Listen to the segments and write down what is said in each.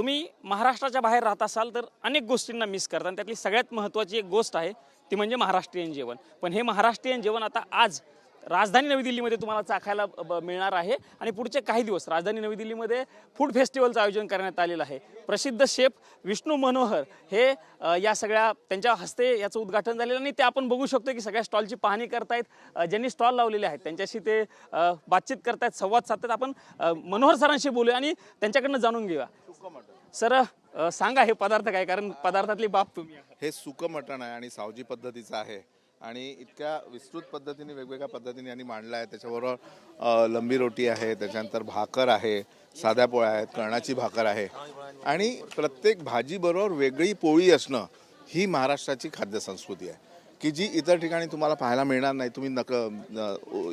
तुम्ही महाराष्ट्राच्या बाहेर राहत असाल तर अनेक गोष्टींना मिस करता. आणि त्यातली सगळ्यात महत्त्वाची एक गोष्ट आहे ती म्हणजे महाराष्ट्रीयन जेवण. पण हे महाराष्ट्रीयन जेवण आता आज राजधानी नवी दिल्लीमध्ये तुम्हाला चाखायला मिळणार आहे. आणि पुढचे काही दिवस राजधानी नवी दिल्लीमध्ये फूड फेस्टिवलचं आयोजन करण्यात आलेलं आहे. प्रसिद्ध शेफ विष्णू मनोहर हे या सगळ्या त्यांच्या हस्ते याचं उद्घाटन झालेलं आणि ते आपण बघू शकतो की सगळ्या स्टॉलची पाहणी करतायत. ज्यांनी स्टॉल लावलेले आहेत त्यांच्याशी ते बातचीत करतायत संवाद साधतात आपण मनोहर सरांशी बोलूया आणि त्यांच्याकडनं जाणून घेऊया. सर सांगा हे पदार्थ काय? कारण पदार्थातली बाप तुम्ही हे सुकं मटण आहे आणि सावजी पद्धतीचं आहे. आणि इतक्या विस्तृत पद्धतीने वेगवेगळ्या पद्धतीने यांनी मांडला आहे. त्याच्याबरोबर लंबी रोटी आहे त्याच्यानंतर भाकर आहे साध्या पोळ्या आहेत कर्णाची भाकर आहे. आणि प्रत्येक भाजीबरोबर वेगळी पोळी असणं ही महाराष्ट्राची खाद्यसंस्कृती आहे. की जी इतर ठिकाणी तुम्हाला पाहायला मिळणार नाही. तुम्ही नक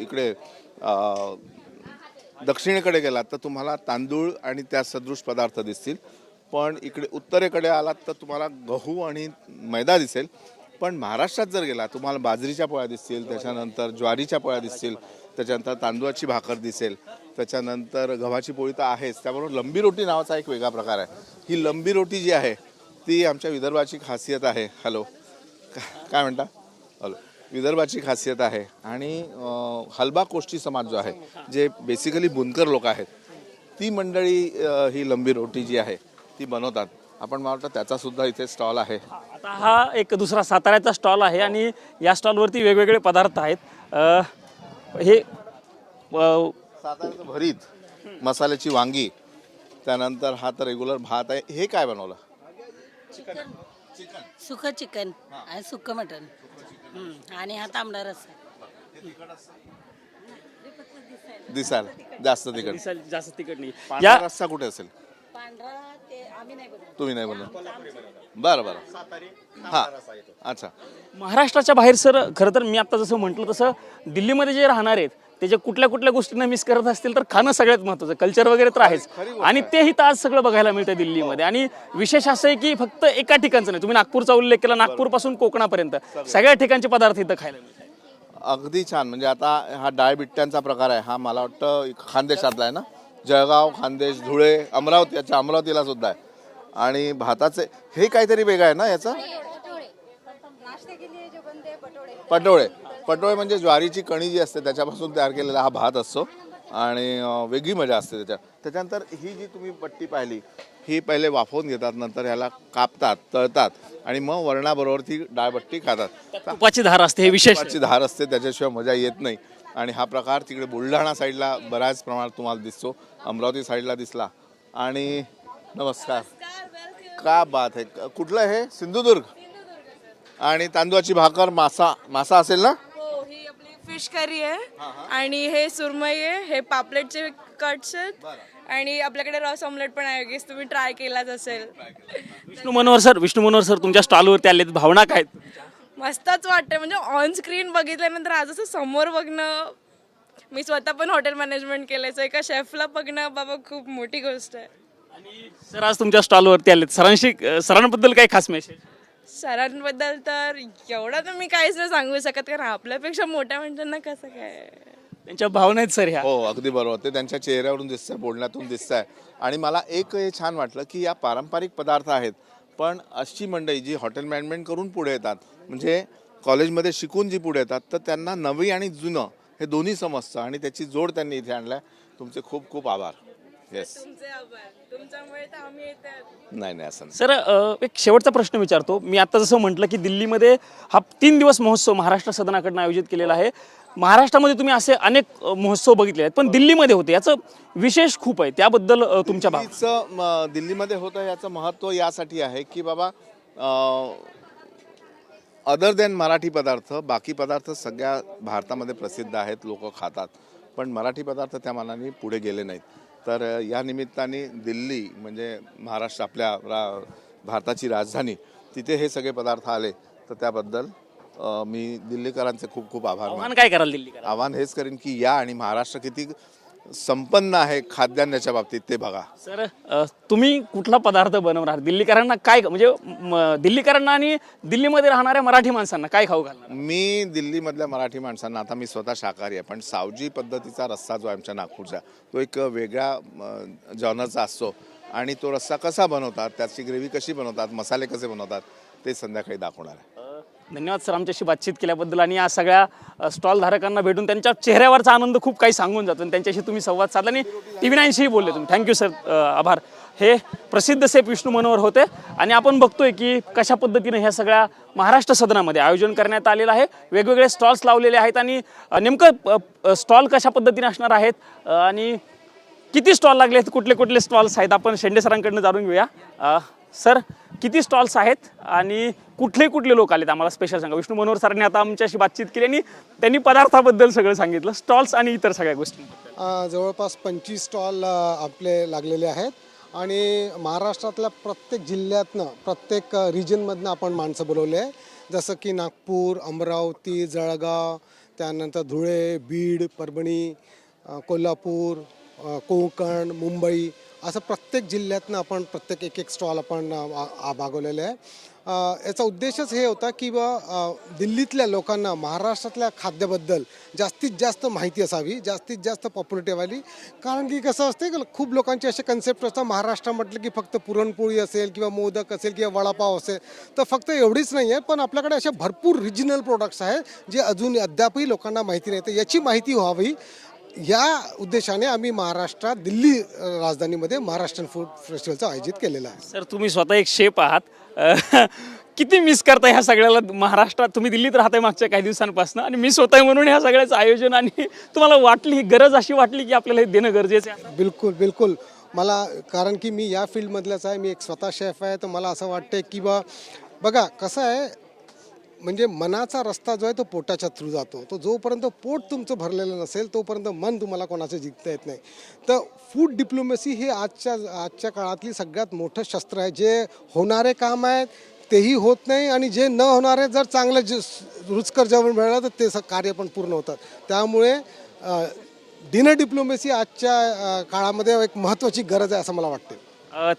इकडे दक्षिणेकडे गेलात तर तुम्हाला तांदूळ आणि त्या सदृश पदार्थ दिसतील. पण इकडे उत्तरेकडे आलात तर तुम्हाला गहू आणि मैदा दिसेल. पण महाराष्ट्रात जर गेला तुम्हाला बाजरीच्या पोळ्या दिसतील त्याच्यानंतर ज्वारीच्या पोळ्या दिसतील त्याच्यानंतर तांदूळाची भाकर दिसेल त्याच्यानंतर गव्हाची पोळी तर आहेच त्याबरोबर लंबी रोटी नावाचा एक वेगळा प्रकार आहे. ही लंबी रोटी जी आहे ती आमच्या विदर्भाची खासियत आहे. हॅलो. का- काय म्हणता? हॅलो. विदर्भाची खासियत आहे आणि हलबा कोष्टी समाज जो आहे जे बेसिकली बुनकर लोक आहेत ती मंडळी ही लंबी रोटी जी आहे ती बनवतात. आपण मला वाटतं त्याचा सुद्धा इथे स्टॉल आहे. आता हा एक दुसरा साताऱ्याचा स्टॉल आहे आणि या स्टॉलवरती वेगवेगळे पदार्थ आहेत. अ, हे अ, साधारण भरीत मसाल्याची वांगी त्यानंतर हा तर रेग्युलर भात आहे. हे काय बनवलं? सुकं चिकन. आणि सुकं मटन. आणि हा तांबडा रस्सा दिसाल जास्त तिकड दिसायला जास्त तिकट नाही. या रस्सा कुठे असेल? पांढरा ते आम्ही नाही बनवत तुम्ही नाही बनवलं बरं बरं. हा. अच्छा. महाराष्ट्राच्या बाहेर सर खरं तर मी आता जसं म्हटलं तसं दिल्लीमध्ये जे राहणार आहेत ते जे कुठल्या कुठल्या गोष्टींना मिस करत असतील तर खाणं सगळ्यात महत्त्वाचं कल्चर वगैरे तर आहेच. आणि तेही तर आज सगळं बघायला मिळतं दिल्लीमध्ये. आणि विशेष असं आहे की फक्त एका ठिकाणचं नाही. तुम्ही नागपूरचा उल्लेख केला नागपूरपासून कोकणापर्यंत. सगळ्या ठिकाणचे पदार्थ इथं खायला मिळतात. अगदी छान. म्हणजे आता हा डाळ बिट्ट्यांचा प्रकार आहे. हा मला वाटतं खानदेशातला आहे ना? जळगाव खानदेश धुळे अमरावती अच्छा अमरावतीला सुद्धा आहे. आणि भाताचे हे काहीतरी वेगळं आहे ना याचं? पटोळे. पटोळे. म्हणजे ज्वारीची कणी जी असते त्याच्यापासून तयार केलेला हा भात असतो. आणि वेगळी मजा असते त्याच्या त्याच्यानंतर ही जी तुम्ही पट्टी पाहिली ही पहिले वाफवून घेतात नंतर ह्याला कापतात तळतात आणि मग वरणाबरोबर ती डाळबट्टी खातात. तुपाची धार असते हे विशेष. धार असते त्याच्याशिवाय मजा येत नाही. आणि हा प्रकार तिकडे बुलढाणा साईडला बऱ्याच प्रमाणात तुम्हाला दिसतो. अमरावती साईडला दिसला. आणि नमस्कार. का बात आहे? क- कुठलं हे? सिंधुदुर्ग. आणि तांदूळाची भाकर मासा मासा असेल ना? हो ही आपली फिश करी आहे. आणि हे सुरमई आहे. हे पापलेटचे कट्स आहेत. आणि आपल्याकडे रस ऑमलेट पण आहे. गेस तुम्ही ट्राय केलाच असेल. विष्णू मनोहर सर विष्णू मनोहर सर तुमच्या स्टॉलवरती आले भावना काय आहेत? मस्तच वाटतं म्हणजे ऑन स्क्रीन बघितल्यानंतर आज असं समोर बघणं मी स्वतः पण हॉटेल मॅनेजमेंट केलंय so एका शेफला बघणं बाबा खूप मोठी गोष्ट आहे. आणि सर आज तुमच्या स्टॉलवरती आलेत. सरांशी सरांबद्दल काही खास मेसेज सरांबद्दल तर एवढं तर मी काहीच नाही सांगू शकत कारण आपल्यापेक्षा मोठ्या माणसांना कसं काय? त्यांच्या भावना आहेत सर ह्या. हो अगदी बरोबर. ते त्यांच्या चेहऱ्यावरून दिसतंय बोलण्यातून दिसतंय. आणि मला एक हे छान वाटलं की या पारंपरिक पदार्थ आहेत पण अशी मंडळी जी हॉटेल मॅनेजमेंट करून पुढे येतात म्हणजे कॉलेजमध्ये शिकून जी पुढे येतात तर त्यांना नवी आणि जुनं हे दोन्ही समजतं आणि त्याची जोड त्यांनी इथे आणलाय. तुमचे खूप खूप आभार. येस तुमचे आभार. तुमच्यामुळे तर आम्ही येतात नाही नाही असं नाही. सर अ, एक शेवटचा प्रश्न विचारतो. मी आता जसं म्हटलं की दिल्लीमध्ये हा तीन दिवस महोत्सव महाराष्ट्र सदनाकडनं आयोजित केलेला आहे. महाराष्ट्रामध्ये तुम्ही असे अनेक अ, महोत्सव बघितले आहेत पण दिल्लीमध्ये होते. याचं विशेष खूप आहे. त्याबद्दल अ, तुमच्या भाव दिल्लीचं म, दिल्लीमध्ये होतं याचं महत्त्व यासाठी आहे की बाबा अदर दॅन मराठी पदार्थ बाकी पदार्थ सगळ्या भारतामध्ये प्रसिद्ध आहेत लोक खातात. पण मराठी पदार्थ त्या मानाने पुढे गेले नाहीत. तर या निमित्ताने दिल्ली म्हणजे महाराष्ट्र आपल्या रा भारताची राजधानी तिथे हे सगळे पदार्थ आले. तर त्याबद्दल मी दिल्लीकरांचे खूप खूप आभार आव्हान काय कराल दिल्लीकर आव्हान हेच करीन की या आणि महाराष्ट्र किती संपन्न आहे खाद्यान्नाच्या बाबतीत ते बघा. सर अ, तुम्ही कुठला पदार्थ बनवणार? दिल्लीकरांना काय म्हणजे म, दिल्लीकरांना आणि दिल्लीमध्ये राहणाऱ्या मराठी माणसांना काय खाऊ घालणार? मी दिल्लीमधल्या मराठी माणसांना आता मी स्वतः शाकाहारी आहे पण सावजी पद्धतीचा रस्सा जो आहे आमच्या नागपूरचा तो एक वेगळ्या जॉनरचा असतो. आणि तो रस्सा कसा बनवतात त्याची ग्रेव्ही कशी बनवतात मसाले कसे बनवतात ते संध्याकाळी दाखवणार आहे. धन्यवाद सर आमच्याशी बातचीत केल्याबद्दल. आणि या सगळ्या स्टॉलधारकांना भेटून त्यांच्या चेहऱ्यावरचा आनंद खूप काही सांगून जातो आणि त्यांच्याशी तुम्ही संवाद साधला आणि टी व्ही नाईनशीही बोलले तुम्ही. थँक्यू सर आभार. हे प्रसिद्ध सेफ विष्णू मनोहर होते आणि आपण बघतोय की कशा पद्धतीने ह्या सगळ्या महाराष्ट्र सदनामध्ये आयोजन करण्यात आलेलं आहे. वेगवेगळे स्टॉल्स लावलेले आहेत आणि नेमकं स्टॉल कशा पद्धतीने असणार आहेत? आणि किती स्टॉल लागले आहेत? कुठले कुठले स्टॉल्स आहेत? आपण शेंडे सरांकडनं जाणून घेऊया. सर किती स्टॉल्स आहेत आणि कुठले कुठले लोक आलेत आम्हाला स्पेशल सांगा? विष्णू मनोहर सरांनी आता आमच्याशी बातचीत केली आणि त्यांनी पदार्थाबद्दल सगळं सांगितलं स्टॉल्स आणि इतर सगळ्या गोष्टी जवळपास पंचवीस स्टॉल आपले लागलेले आहेत आणि महाराष्ट्रातल्या प्रत्येक जिल्ह्यातनं प्रत्येक रिजनमधनं आपण माणसं बोलवले आहे. जसं की नागपूर अमरावती जळगाव त्यानंतर धुळे बीड परभणी कोल्हापूर कोकण मुंबई असं प्रत्येक जिल्ह्यातनं आपण प्रत्येक एक एक स्टॉल आपण भागवलेले मागवलेले आहे याचा उद्देशच हे होता की बा दिल्लीतल्या लोकांना महाराष्ट्रातल्या खाद्याबद्दल जास्तीत जास्त माहिती असावी जास्तीत जास्त पॉप्युलरिटी व्हावी कारण की कसं असते की खूप लोकांचे असे कन्सेप्ट असतात महाराष्ट्र म्हटलं की फक्त पुरणपोळी असेल किंवा मोदक असेल किंवा वडापाव असेल तर फक्त एवढीच नाही आहे. पण आपल्याकडे असे भरपूर रिजनल प्रोडक्ट्स आहेत जे अजून अद्यापही लोकांना माहिती नाही. तर याची माहिती व्हावी. या उद्देशाने आम्ही महाराष्ट्रात दिल्ली राजधानीमध्ये महाराष्ट्रीयन फूड फेस्टिवलचं आयोजित केलेलं आहे. सर तुम्ही स्वतः एक शेप आहात. किती मिस करता ह्या सगळ्याला? महाराष्ट्रात तुम्ही दिल्लीत राहताय मागच्या काही दिवसांपासून आणि मी स्वतः म्हणून ह्या सगळ्याचं आयोजन आणि तुम्हाला वाटली ही गरज अशी वाटली की आपल्याला हे देणं गरजेचं आहे? बिलकुल बिलकुल. मला कारण की मी या फील्डमधलाच आहे मी एक स्वतः शेफ आहे तर मला असं वाटतं की बा बघा कसं आहे म्हणजे मनाचा रस्ता जो आहे तो पोटाच्या थ्रू जातो. तो जोपर्यंत पोट तुमचं भरलेलं नसेल तोपर्यंत मन तुम्हाला कोणाचं जिंकता येत नाही. तर फूड डिप्लोमसी हे आजच्या आजच्या काळातली सगळ्यात मोठं शस्त्र आहे. जे होणारे काम आहेत तेही होत नाही आणि जे न होणारे जर चांगलं जे रुचकर जेवण मिळालं तर ते स- कार्य पण पूर्ण होतात. त्यामुळे डिनर डिप्लोमेसी आजच्या काळामध्ये एक महत्त्वाची गरज आहे असं मला वाटते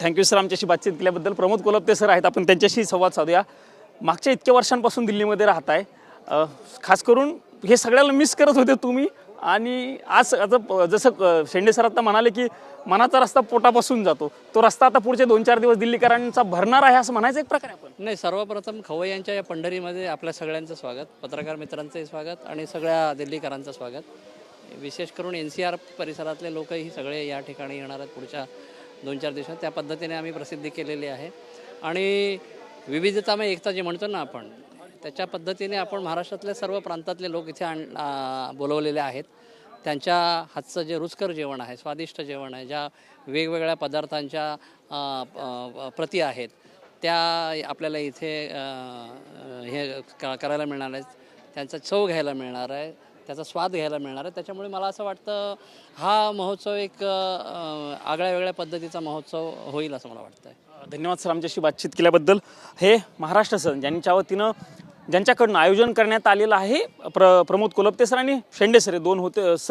थँक्यू सर आमच्याशी बातचीत केल्याबद्दल प्रमोद कोलपते सर आहेत. आपण त्यांच्याशी संवाद साधूया. मागच्या इतक्या वर्षांपासून दिल्लीमध्ये राहत आहे खास करून हे सगळ्याला मिस करत होते तुम्ही. आणि आज आता प- जसं शेंडे सर आता म्हणाले की मनाचा रस्ता पोटापासून जातो. तो रस्ता आता पुढचे दोन चार दिवस दिल्लीकरांचा भरणार आहे असं म्हणायचं एक प्रकार आपण. नाही सर्वप्रथम खवई यांच्या या पंढरीमध्ये आपल्या सगळ्यांचं स्वागत पत्रकार मित्रांचंही स्वागत आणि सगळ्या दिल्लीकरांचं स्वागत. विशेष करून एन सी आर परिसरातले लोकही सगळे या ठिकाणी येणार आहेत पुढच्या दोन चार दिवसात. त्या पद्धतीने आम्ही प्रसिद्धी केलेली आहे. आणि विविधता में एकता जे म्हणतो ना आपण त्याच्या पद्धतीने आपण महाराष्ट्रातल्या सर्व प्रांतातले लोक इथे आण बोलवलेले आहेत. त्यांच्या हातचं जे रुचकर जेवण आहे स्वादिष्ट जेवण आहे ज्या वेगवेगळ्या पदार्थांच्या प्रती आहेत त्या आपल्याला इथे हे क- करायला मिळणार आहेत. त्यांचा चव घ्यायला मिळणार आहे त्याचा स्वाद घ्यायला मिळणार आहे. त्याच्यामुळे मला असं वाटतं हा महोत्सव एक आगळ्या वेगळ्या पद्धतीचा महोत्सव होईल असं मला वाटतं आहे धन्यवाद सर आमच्याशी बातचीत केल्याबद्दल. हे महाराष्ट्र सण ज्यांच्या वतीनं ज्यांच्याकडनं आयोजन करण्यात आलेलं आहे प्र प्रमोद कोलपते सर आणि शेंडे सर हे दोन होते स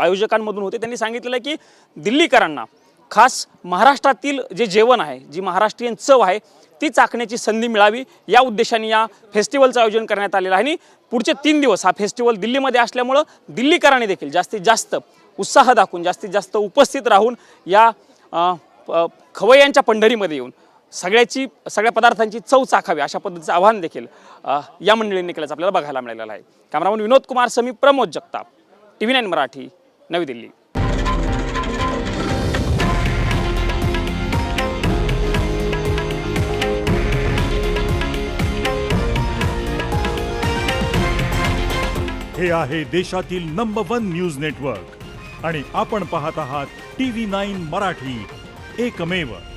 आयोजकांमधून होते. त्यांनी सांगितलेलं आहे की दिल्लीकरांना खास महाराष्ट्रातील जे जेवण आहे जी महाराष्ट्रीयन चव आहे ती चाखण्याची संधी मिळावी या उद्देशाने या फेस्टिवलचं आयोजन करण्यात आलेलं आहे. आणि पुढचे तीन दिवस हा फेस्टिवल दिल्लीमध्ये असल्यामुळं दिल्लीकरांनी देखील जास्तीत जास्त उत्साह दाखवून जास्तीत जास्त उपस्थित राहून या अ, खवय्यांच्या पंढरीमध्ये येऊन सगळ्याची सगळ्या पदार्थांची चव चाखावी अशा पद्धतीचं आव्हान देखील या मंडळींनी केल्याचं आपल्याला बघायला मिळालेलं आहे. कॅमेरामन विनोद कुमार समी Pramod Jagtap T V nine Marathi नवी दिल्ली. हे आहे देशातील नंबर वन न्यूज नेटवर्क आणि आपण पाहत आहात टी व्ही नाईन मराठी. एकमेव.